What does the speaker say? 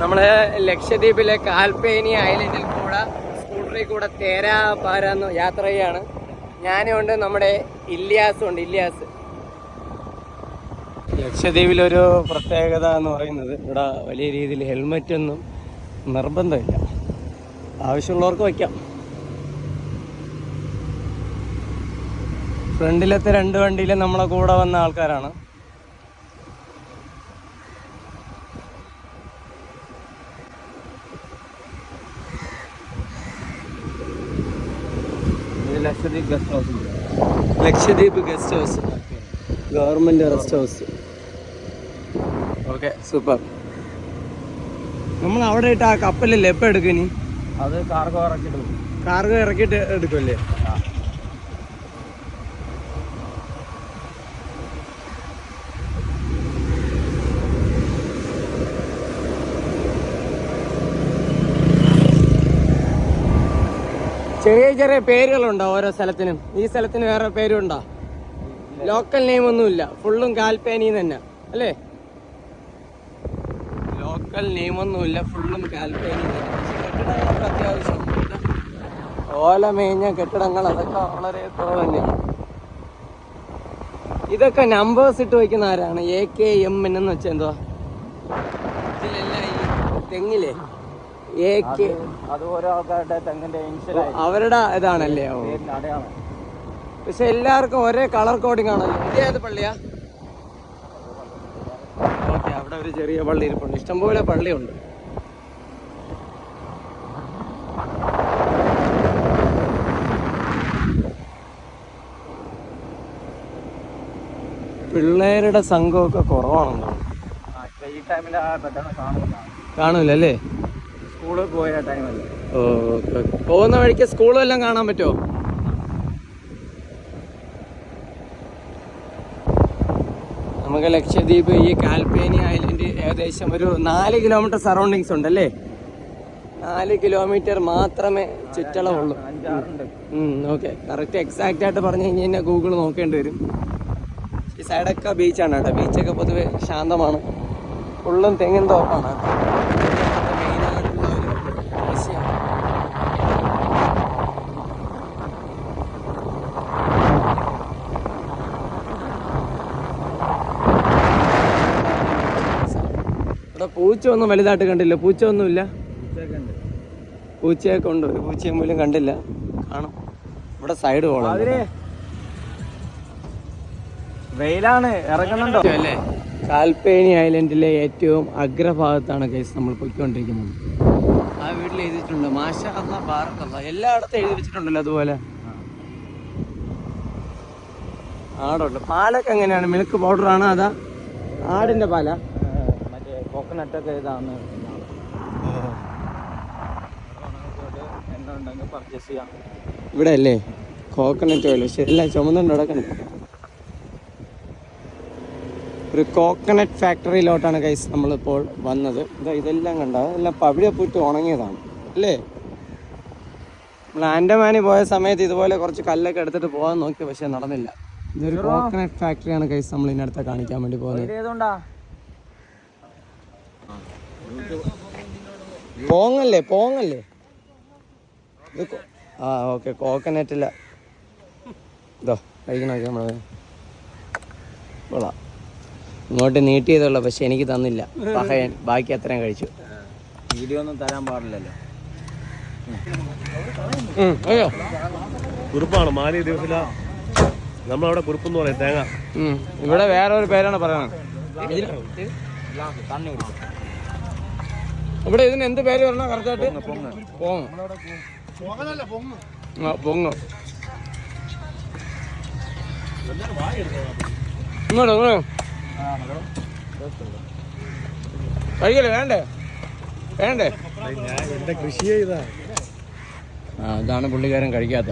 നമ്മൾ ലക്ഷദ്വീപിലെ കാൽപ്പേനി ഐലൻഡിൽ കൂടെ സ്കൂട്ടറിൽ കൂടെ തേരാ പാരാന്ന് യാത്ര ചെയ്യാണ്. ഞാനും ഉണ്ട് നമ്മുടെ ഇല്യാസും ഉണ്ട് ഇല്യാസ്. ലക്ഷദ്വീപിലൊരു പ്രത്യേകത എന്ന് പറയുന്നത് ഇവിടെ വലിയ രീതിയിൽ ഹെൽമെറ്റ് ഒന്നും നിർബന്ധമില്ല. ആവശ്യമുള്ളവർക്ക് വയ്ക്കാം. ഫ്രണ്ടിലത്തെ രണ്ട് വണ്ടിയിലും നമ്മളെ കൂടെ വന്ന ആൾക്കാരാണ്. Lakshadweep guest house Lakshadweep guest house government rest house okay super. നമ്മൾ അവിടെ ഇട്ട് ആ കപ്പലല്ലേ? എപ്പോൾ എടുക്കും ഇനി? അത് കാർഗോ ഇറക്കിയിട്ട് കാർഗോ ഇറക്കിയിട്ട് എടുക്കുമല്ലേ ചെറിയ ചെറിയ പേരുകളുണ്ടോ ഓരോ സ്ഥലത്തിനും? ഈ സ്ഥലത്തിന് വേറെ പേരുണ്ടോ? ലോക്കൽ നെയിം ഒന്നുമില്ല. ഫുള്ളും കാൽപ്പേനി തന്നെ. അല്ലേ? ലോക്കൽ നെയിം ഒന്നുമില്ല. ഫുള്ളും കാൽപ്പേനി തന്നെ. അത്യാവശ്യം. ഓല മേഞ്ഞ കെട്ടിടങ്ങൾ അതൊക്കെ വളരെ കുറവ് ഇതൊക്കെ നമ്പേഴ്സ് ഇട്ട് വയ്ക്കുന്ന ആരാണ്? എ കെ എം എൻ എന്ന് വെച്ചാൽ എന്തുവാ? ഇതിലെല്ലാം ഈ തെങ്ങിലെ അവരുടെ ഇതാണല്ലേ? പക്ഷെ എല്ലാവർക്കും ഒരേ കളർ കോഡിംഗ് ആണല്ലോ. ഇത് ഏത് പള്ളിയാ? ഓക്കെ അവിടെ ഒരു ചെറിയ പള്ളി ഇരിപ്പുണ്ട്. ഇഷ്ടംപോലെ പള്ളിയുണ്ട്. പിള്ളേരുടെ സംഘമൊക്കെ കുറവാണെന്നോ കാണൂലല്ലേ? സ്കൂളിൽ പോയ ടൈമല്ലേ ഓ ഓക്കെ. ഓക്കെ പോകുന്ന വഴിക്ക് സ്കൂളെല്ലാം എല്ലാം കാണാൻ പറ്റുമോ നമുക്ക് ലക്ഷദ്വീപ് ഈ കാൽപേനി ഐലൻഡ് ഏകദേശം ഒരു നാല് കിലോമീറ്റർ സറൗണ്ടിങ്സ് ഉണ്ട് അല്ലേ നാല് കിലോമീറ്റർ മാത്രമേ ചുറ്റളവുള്ളൂ. ഓക്കെ. കറക്റ്റ് എക്സാക്റ്റ് ആയിട്ട് പറഞ്ഞു കഴിഞ്ഞ് കഴിഞ്ഞാൽ ഗൂഗിൾ നോക്കേണ്ടി വരും. ഈ സൈഡൊക്കെ ബീച്ചാണ് കേട്ടോ. ബീച്ചൊക്കെ പൊതുവെ ശാന്തമാണ്. ഫുള്ളും തെങ്ങിൻ തോപ്പാണ് ഇവിടെ പൂച്ച ഒന്നും വലുതായിട്ട് കണ്ടില്ല. പൂച്ച ഒന്നുമില്ല പൂച്ചയൊക്കെ ഉണ്ട്. ഒരു പൂച്ചയെ പോലും കണ്ടില്ല. കാണും. ഇവിടെ സൈഡ് പോകണം വെയിലാണ്. ഇറങ്ങുന്നുണ്ടോ? അല്ലേ? കാൽപ്പേനി ഐലൻഡിലെ ഏറ്റവും അഗ്രഭാഗത്താണ് കേസ് നമ്മൾ പൊയ്ക്കൊണ്ടിരിക്കുന്നത്. ആ വീട്ടിൽ എഴുതിയിട്ടുണ്ട്. മാഷ അല്ല ബാറക്കല്ല. എല്ലായിടത്തും എഴുതി വെച്ചിട്ടുണ്ടല്ലോ അതുപോലെ. ആടുണ്ട്. പാലൊക്കെ എങ്ങനെയാണ്? മിൽക്ക് പൗഡർ ആണോ അതാ ആടിന്റെ പാലാ? കോക്കനട്ടൊക്കെ ഇതാണ്. എന്തുണ്ടെങ്കിൽ പർച്ചേസ് ചെയ്യാം ഇവിടെ അല്ലേ കോക്കനട്ട് ഓയിൽ പക്ഷെ എല്ലാം ചുമന്നുണ്ട് കിടക്കണം ഒരു കോക്കനട്ട് ഫാക്ടറിയിലോട്ടാണ് കൈസ് നമ്മളിപ്പോൾ വന്നത്. ഇതാ ഇതെല്ലാം കണ്ട? ഇതെല്ലാം പവിഴ പൂറ്റ് ഉണങ്ങിയതാണ്. അല്ലേ? നമ്മൾ ആൻഡമാനി പോയ സമയത്ത് ഇതുപോലെ കുറച്ച് കല്ലൊക്കെ എടുത്തിട്ട് പോകാൻ നോക്കി പക്ഷെ നടന്നില്ല. ഇതൊരു കോക്കനട്ട് ഫാക്ടറിയാണ് കൈസ് നമ്മൾ ഇതിനടുത്ത് കാണിക്കാൻ വേണ്ടി പോകുന്നത്. പോങ്ങല്ലേ പോങ്ങല്ലേ? ഇത് ആ ഓക്കെ കോക്കനറ്റില്ല ഇതോ കഴിക്കണമൊക്കെ നമ്മൾ കൊള്ളാം. ഇങ്ങോട്ട് നീട്ടിയതുള്ള പക്ഷെ എനിക്ക് തന്നില്ല. പഹയൻ ബാക്കി അത്രയും കഴിച്ചു. വീഡിയോ ഒന്നും തരാൻ പാടില്ലല്ലോ. അയ്യോ. കുറുപ്പാണ് മാലി ദിവസം നമ്മളവിടെ കുറുപ്പെന്ന് പറയും തേങ്ങ. ഇവിടെ വേറെ ഒരു പേരാണ് പറയുന്നത് തണ്ണി കുടിക്കും. ഇവിടെ ഇതിന് എന്ത് പേര് പറഞ്ഞ കറക്റ്റായിട്ട് പൊങ്ങ് പോങ്ങ്. ആ പൊങ്ങ്. ഇങ്ങോട്ടോ ഇങ്ങോട്ടോ കഴിക്കല്ലേ വേണ്ടേ? വേണ്ടേ? ഞാൻ എന്റെ കൃഷി ചെയ്താ ആ ഇതാണ് പുള്ളിക്കാരൻ കഴിക്കാത്ത.